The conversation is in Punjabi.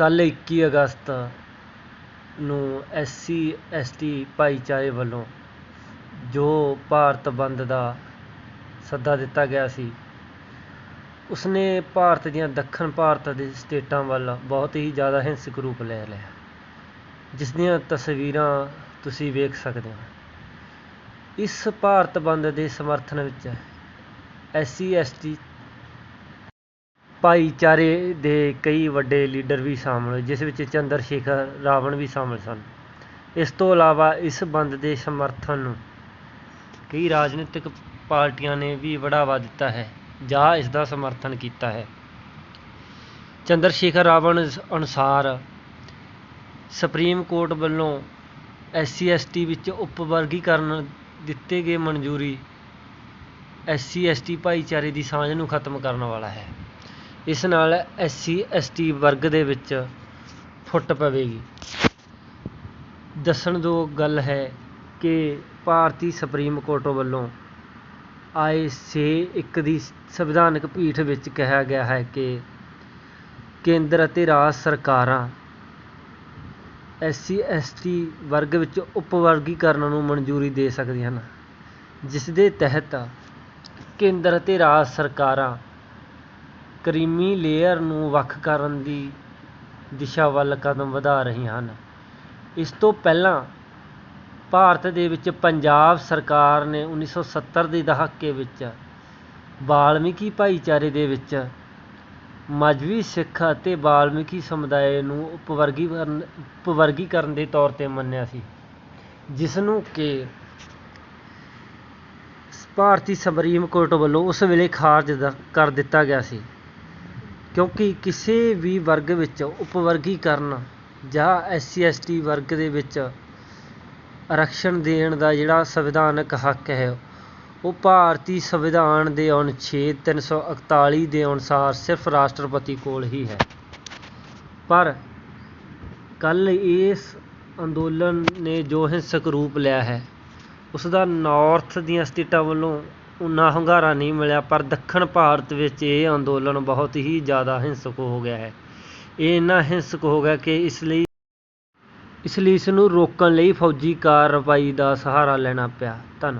ਕੱਲ੍ਹ ਇੱਕੀ ਅਗਸਤ ਨੂੰ ਐਸ ਸੀ ਐਸ ਟੀ ਭਾਈਚਾਰੇ ਵੱਲੋਂ ਜੋ ਭਾਰਤ ਬੰਦ ਦਾ ਸੱਦਾ ਦਿੱਤਾ ਗਿਆ ਸੀ, ਉਸਨੇ ਭਾਰਤ ਦੀਆਂ ਦੱਖਣ ਭਾਰਤ ਦੇ ਸਟੇਟਾਂ ਵੱਲ ਬਹੁਤ ਹੀ ਜ਼ਿਆਦਾ ਹਿੰਸਕ ਰੂਪ ਲੈ ਲਿਆ। ਜਿਸ ਦੀਆਂ ਤਸਵੀਰਾਂ ਤੁਸੀਂ ਵੇਖ ਸਕਦੇ ਹੋ। ਇਸ ਭਾਰਤ ਬੰਦ ਦੇ ਸਮਰਥਨ ਵਿੱਚ ਐਸ ਸੀ ਐਸ ਟੀ ਭਾਈਚਾਰੇ ਦੇ ਕਈ ਵੱਡੇ ਲੀਡਰ ਵੀ ਸ਼ਾਮਲ ਜਿਸ ਵਿੱਚ ਚੰਦਰ ਸ਼ੇਖਰ ਰਾਵਣ ਵੀ ਸ਼ਾਮਲ ਸਨ। ਇਸ ਤੋਂ ਇਲਾਵਾ ਇਸ ਬੰਦ ਦੇ ਸਮਰਥਨ ਨੂੰ ਕਈ ਰਾਜਨੀਤਿਕ ਪਾਰਟੀਆਂ ਨੇ ਵੀ ਬੜਾਵਾ ਦਿੱਤਾ ਹੈ, ਜਾਂ ਇਸ ਦਾ ਸਮਰਥਨ ਕੀਤਾ ਹੈ। ਚੰਦਰ ਸ਼ੇਖਰ ਰਾਵਣ ਅਨੁਸਾਰ ਸੁਪਰੀਮ ਕੋਰਟ ਵੱਲੋਂ ਐਸ ਸੀ ਐਸ ਟੀ ਵਿੱਚ ਉਪਵਰਗੀਕਰਨ ਦਿੱਤੇ ਗਏ ਮਨਜ਼ੂਰੀ ਐਸ ਸੀ ਐਸ ਟੀ ਭਾਈਚਾਰੇ ਦੀ ਸਾਂਝ ਨੂੰ ਖਤਮ ਕਰਨ ਵਾਲਾ ਹੈ। ਇਸ ਨਾਲ ਐਸ ਸੀ ਐਸ ਟੀ ਵਰਗ ਦੇ ਵਿੱਚ ਫੁੱਟ ਪਵੇਗੀ। ਦੱਸਣਯੋਗ ਗੱਲ ਹੈ ਕਿ ਭਾਰਤੀ ਸੁਪਰੀਮ ਕੋਰਟ ਵੱਲੋਂ ਆਏ ਛੇ ਇੱਕ ਦੀ ਸੰਵਿਧਾਨਕ ਪੀਠ ਵਿੱਚ ਕਿਹਾ ਗਿਆ ਹੈ ਕਿ ਕੇਂਦਰ ਅਤੇ ਰਾਜ ਸਰਕਾਰਾਂ ਐਸ ਸੀ ਐਸ ਟੀ ਵਰਗ ਵਿੱਚ ਉਪਵਰਗੀਕਰਨ ਨੂੰ ਮਨਜ਼ੂਰੀ ਦੇ ਸਕਦੀਆਂ ਹਨ, ਜਿਸ ਦੇ ਤਹਿਤ ਕੇਂਦਰ ਅਤੇ ਰਾਜ ਸਰਕਾਰਾਂ ਕਰੀਮੀ ਲੇਅਰ ਨੂੰ ਵੱਖ ਕਰਨ ਦੀ ਦਿਸ਼ਾ ਵੱਲ ਕਦਮ ਵਧਾ ਰਹੀਆਂ ਹਨ। ਇਸ ਤੋਂ ਪਹਿਲਾਂ ਭਾਰਤ ਦੇ ਵਿੱਚ ਪੰਜਾਬ ਸਰਕਾਰ ਨੇ 1970 ਦੇ ਦਹਾਕੇ ਵਿੱਚ ਵਾਲਮੀਕੀ ਭਾਈਚਾਰੇ ਦੇ ਵਿੱਚ ਮਜ਼੍ਹਬੀ ਸਿੱਖ ਅਤੇ ਵਾਲਮੀਕੀ ਸਮੁਦਾਇ ਨੂੰ ਉਪਵਰਗੀਕਰਨ ਉਪਵਰਗੀਕਰਨ ਦੇ ਤੌਰ 'ਤੇ ਮੰਨਿਆ ਸੀ ਜਿਸ ਨੂੰ ਕਿ ਭਾਰਤੀ ਸੁਪਰੀਮ ਕੋਰਟ ਵੱਲੋਂ ਉਸ ਵੇਲੇ ਖਾਰਜ ਕਰ ਦਿੱਤਾ ਗਿਆ ਸੀ। ਕਿਉਂਕਿ ਕਿਸੇ ਵੀ ਵਰਗ ਵਿੱਚ ਉਪਵਰਗੀਕਰਨ ਜਾਂ ਐਸ ਸੀ ਐਸ ਟੀ ਵਰਗ ਦੇ ਵਿੱਚ ਆਰਕਸ਼ਣ ਦੇਣ ਦਾ ਜਿਹੜਾ ਸੰਵਿਧਾਨਕ ਹੱਕ ਹੈ, ਉਹ ਭਾਰਤੀ ਸੰਵਿਧਾਨ ਦੇ ਅਨੁਛੇਦ ਤਿੰਨ ਸੌ ਇਕਤਾਲੀ ਦੇ ਅਨੁਸਾਰ ਸਿਰਫ ਰਾਸ਼ਟਰਪਤੀ ਕੋਲ ਹੀ ਹੈ। ਪਰ ਕੱਲ੍ਹ ਇਸ ਅੰਦੋਲਨ ਨੇ ਜੋ ਹਿੰਸਕ ਰੂਪ ਲਿਆ ਹੈ ਉਸ ਦਾ ਨਾਰਥ ਦੀਆਂ ਸਟੇਟਾਂ ਵੱਲੋਂ ਉਨਾ ਹੁੰਗਾਰਾ ਨਹੀਂ ਮਿਲਿਆ, ਪਰ ਦੱਖਣ ਭਾਰਤ ਵਿੱਚ ਇਹ ਅੰਦੋਲਨ ਬਹੁਤ ਹੀ ਜ਼ਿਆਦਾ ਹਿੰਸਕ ਹੋ ਗਿਆ ਹੈ। ਇਹ ਇੰਨਾ ਹਿੰਸਕ ਹੋ ਗਿਆ ਕਿ ਇਸ ਲਈ ਇਸ ਲਈ ਇਸ ਨੂੰ ਰੋਕਣ ਲਈ ਫੌਜੀ ਕਾਰਵਾਈ ਦਾ ਸਹਾਰਾ ਲੈਣਾ ਪਿਆ। ਧੰਨਵਾਦ।